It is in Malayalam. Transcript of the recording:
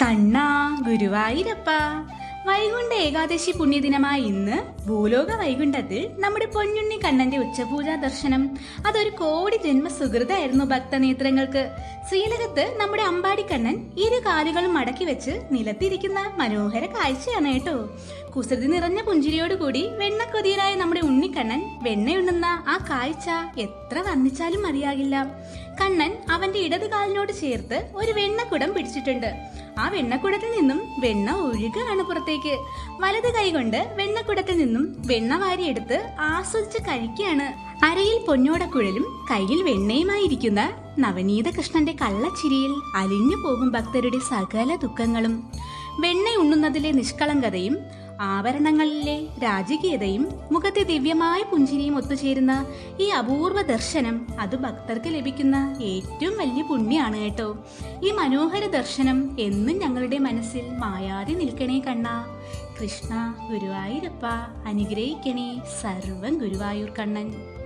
കണ്ണാ ഗുരുവായൂരപ്പ. വൈകുണ്ഠ ഏകാദശി പുണ്യദിനമായ ഇന്ന് ഭൂലോക വൈകുണ്ഠത്തിൽ നമ്മുടെ പൊന്നുണ്ണി കണ്ണന്റെ ഉച്ചപൂജാ ദർശനം. അതൊരു കോടി ജന്മ സുഹൃതായിരുന്നു ഭക്തനേത്രങ്ങൾക്ക്. ശ്രീലകത്ത് നമ്മുടെ അമ്പാടി കണ്ണൻ ഇരു കാലുകളും മടക്കി വെച്ച് നിലത്തിരിക്കുന്ന മനോഹര കാഴ്ചയാണ് കേട്ടോ. കുസൃതി നിറഞ്ഞ പുഞ്ചിരിയോടുകൂടി വെണ്ണക്കൊതിയനായ നമ്മുടെ ഉണ്ണിക്കണ്ണൻ വെണ്ണയുണ്ണുന്ന ആ കാഴ്ച എത്ര വർണിച്ചാലും മതിയാകില്ല. കണ്ണൻ അവന്റെ ഇടതുകാലിനോട് ചേർത്ത് ഒരു വെണ്ണക്കുടം പിടിച്ചിട്ടുണ്ട്. ആ വെണ്ണക്കുടത്തിൽ നിന്നും വെണ്ണ ഒഴുകുകയാണ് പുറത്തേക്ക്. വലത് കൈകൊണ്ട് വെണ്ണക്കുടത്തിൽ നിന്നും വെണ്ണ വാരിയെടുത്ത് ആസ്വദിച്ച് കഴിക്കുകയാണ്. അരയിൽ പൊന്നോടക്കുഴലും കയ്യിൽ വെണ്ണയുമായിരിക്കുന്ന നവനീത കൃഷ്ണന്റെ കള്ളച്ചിരിയിൽ അലിഞ്ഞു പോകും ഭക്തരുടെ സകല ദുഃഖങ്ങളും. വെണ്ണ ഉണ്ണുന്നതിലെ നിഷ്കളങ്കതയും ആഭരണങ്ങളിലെ രാജകീയതയും മുഖത്തെ ദിവ്യമായ പുഞ്ചിരിയും ഒത്തുചേരുന്ന ഈ അപൂർവ ദർശനം അത് ഭക്തർക്ക് ലഭിക്കുന്ന ഏറ്റവും വലിയ പുണ്യാണ് കേട്ടോ. ഈ മനോഹര ദർശനം എന്നും ഞങ്ങളുടെ മനസ്സിൽ മായാതെ നിൽക്കണേ കണ്ണ. കൃഷ്ണ ഗുരുവായൂരപ്പ അനുഗ്രഹിക്കണേ സർവം ഗുരുവായൂർ കണ്ണൻ.